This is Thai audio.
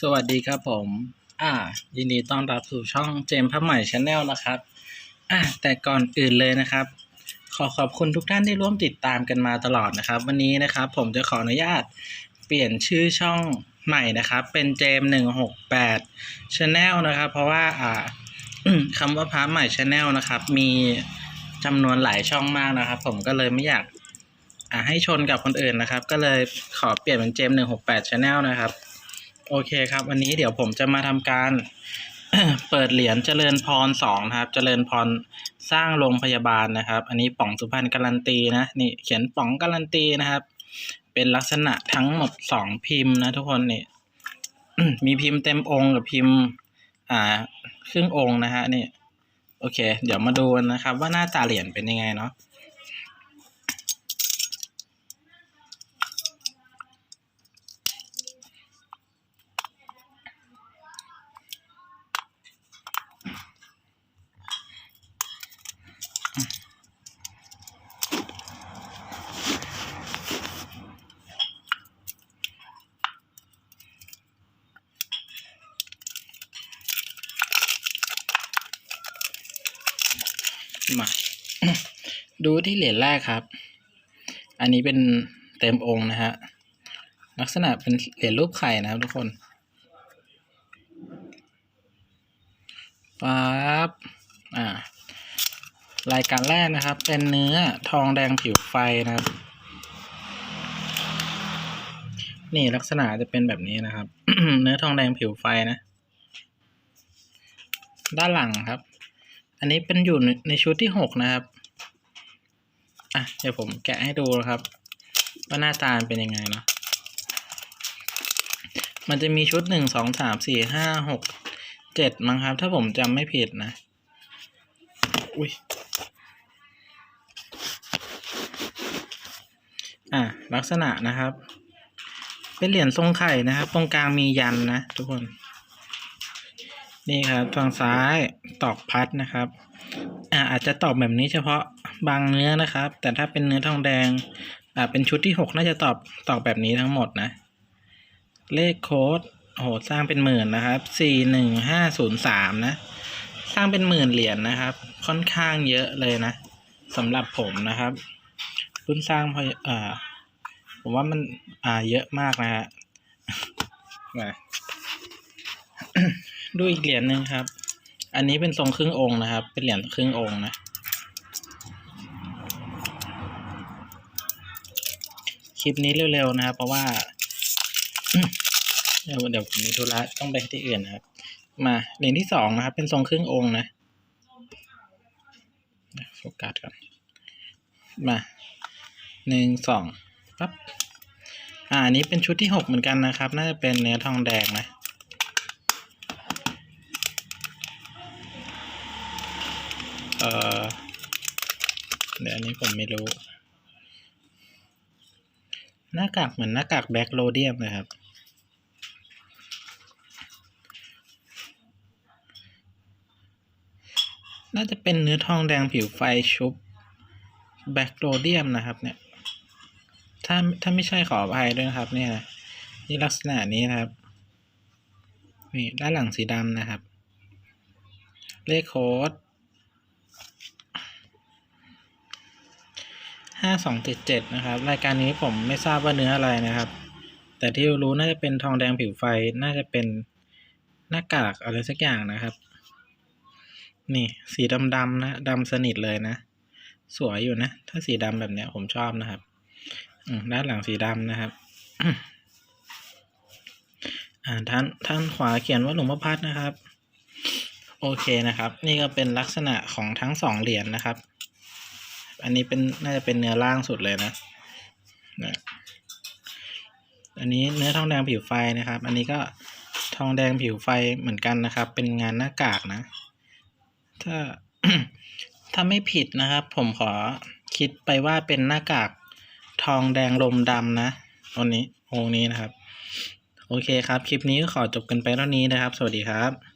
สวัสดีครับผม อ่า ยินดีต้อนรับสู่ช่องเจมส์พระใหม่ชาแนลนะครับ อ่า แต่ก่อนอื่นเลยนะครับ ขอขอบคุณทุกท่านที่ร่วมติดตามกันมาตลอดนะครับ วันนี้นะครับ ผมจะขออนุญาตเปลี่ยนชื่อช่องใหม่นะครับ เป็นเจมหนึ่งหกแปดชาแนลนะครับ เพราะว่า อ่าคำว่าพระใหม่ชาแนลนะครับ มีจำนวนหลายช่องมากนะครับ ผมก็เลยไม่อยาก อ่าให้ชนกับคนอื่นนะครับ ก็เลยขอเปลี่ยนเป็นเจมหนึ่งหกแปดชาแนลนะครับ โอเคครับ วันนี้เดี๋ยวผมจะมาทำการเปิดเหรียญเจริญพรสองนะครับ เจริญพรสร้างโรงพยาบาลนะครับ อันนี้ป๋องสุพรรณการันตีนะนี่เขียนป๋องการันตีนะครับ เป็นลักษณะทั้งหมดสองพิมพ์นะทุกคนนี่มีพิมพ์เต็มองค์กับพิมพ์ อ่า ครึ่งองค์นะฮะนี่ โอเค เดี๋ยวมาดูนะครับ ว่าหน้าตาเหรียญเป็นยังไงเนาะ มาดูที่เหรียญแรกครับ อันนี้เป็นเต็มองค์นะฮะ ลักษณะเป็นเหรียญรูปไข่นะครับทุกคนปั๊บอ่ารายการแรกนะครับ เป็นเนื้อทองแดงผิวไฟนะครับ นี่ลักษณะจะเป็นแบบนี้นะครับ เนื้อทองแดงผิวไฟนะ ด้านหลังครับ อันนี้เป็นอยู่ในชุดที่หกนะครับ อะเดี๋ยวผมแกะให้ดูนะครับ ว่าหน้าตาเป็นยังไงเนาะ มันจะมีชุดหนึ่งสองสามสี่ห้าหกเจ็ดมั้งครับ ถ้าผมจำไม่ผิดนะ อุ้ยอะลักษณะนะครับ เป็นเหรียญทรงไข่นะครับ ตรงกลางมียันนะทุกคน นี่ครับทางซ้ายตอกพัดนะครับอ่าอาจจะตอกแบบนี้เฉพาะบางเนื้อนะครับ แต่ถ้าเป็นเนื้อทองแดงอ่าเป็นชุดที่หกน่าจะตอกตอกแบบนี้ทั้งหมดนะ เลขโค้ดโหสร้างเป็นหมื่นนะครับสี่หนึ่งห้าศูนย์สามนะ สร้างเป็นหมื่นเหรียญนะครับ ค่อนข้างเยอะเลยนะสำหรับผมนะครับรุ่นสร้างพออ่าผมว่ามันอ่าเยอะมากนะฮะมา ดูอีกเหรียญหนึ่งครับ อันนี้เป็นทรงครึ่งองค์นะครับ เป็นเหรียญครึ่งองค์นะ คลิปนี้เร็วๆนะครับ เพราะว่า เดี๋ยวผมมีธุระต้องไปที่อื่นนะครับ มาเหรียญที่สองนะครับ เป็นทรงครึ่งองค์นะโฟกัสก่อนมาหนึ่งสองปั๊บอ่าอันนี้เป็นชุดที่หกเหมือนกันนะครับ น่าจะเป็นเนื้อทองแดงนะ อ่อเดี๋ยวอันนี้ผมไม่รู้ หน้ากากเหมือนหน้ากากแบ็คโรเดียมเลยครับ น่าจะเป็นเนื้อทองแดงผิวไฟชุบแบ็คโรเดียมนะครับเนี่ย ถ้าถ้าไม่ใช่ขออภัยด้วยนะครับเนี่ยนะนี่ลักษณะนี้นะครับ นี่ด้านหลังสีดำนะครับ เลขโค้ด ห้าสองเจ็ดเจ็ดนะครับ รายการนี้ผมไม่ทราบว่าเนื้ออะไรนะครับ แต่ที่รู้น่าจะเป็นทองแดงผิวไฟน่าจะเป็นหน้ากากอะไรสักอย่างนะครับ นี่สีดำดำๆนะดำสนิทเลยนะ สวยอยู่นะ ถ้าสีดำแบบเนี้ยผมชอบนะครับด้านหลังสีดำนะครับอ่าท่านท่านขวาเขียนว่าหลวงพ่อพัดนะครับ โอเคนะครับ นี่ก็เป็นลักษณะของทั้งสองเหรียญนะครับ อันนี้เป็นน่าจะเป็นเนื้อล่างสุดเลยนะนะอันนี้เนื้อทองแดงผิวไฟนะครับ อันนี้ก็ทองแดงผิวไฟเหมือนกันนะครับ เป็นงานหน้ากากนะ ถ้าถ้าไม่ผิดนะครับ ผมขอคิดไปว่าเป็นหน้ากากทองแดงลมดำนะตัวนี้องนี้นะครับ โอเคครับ คลิปนี้ก็ขอจบกันไปเท่านี้นะครับ สวัสดีครับ